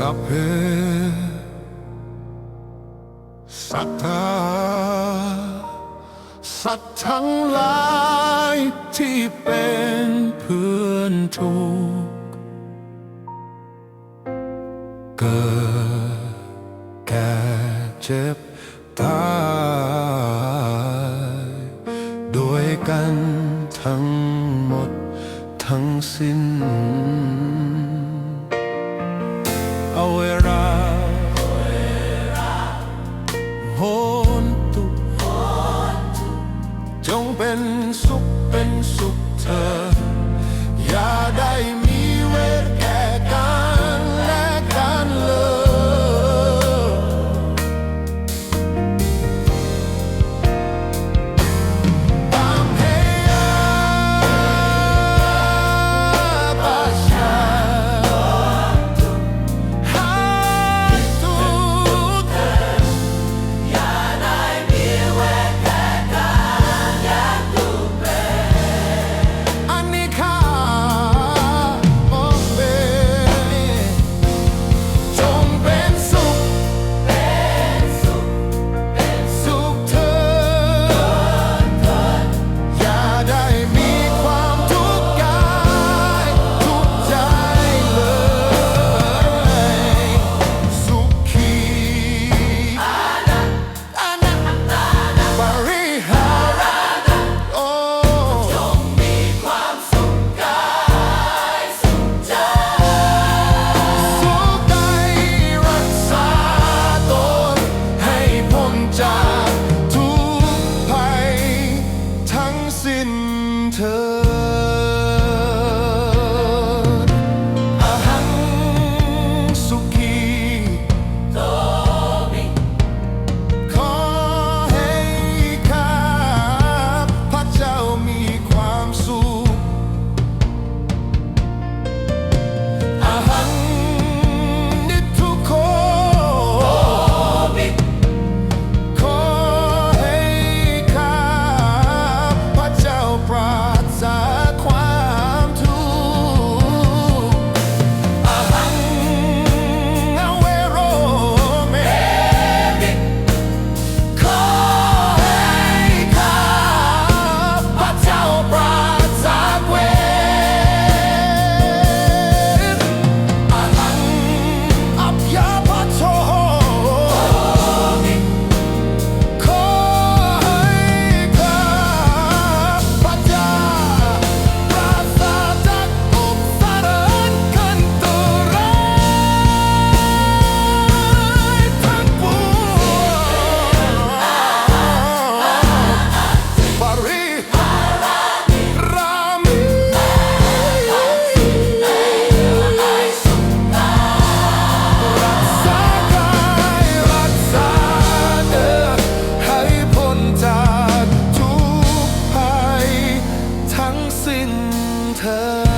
สัพเพสัตตาสัตว์ทั้งหลายที่เป็นเพื่อนทุกเกิดแก่เจ็บตายด้วยกันทั้งหมดทั้งสิ้น when so curve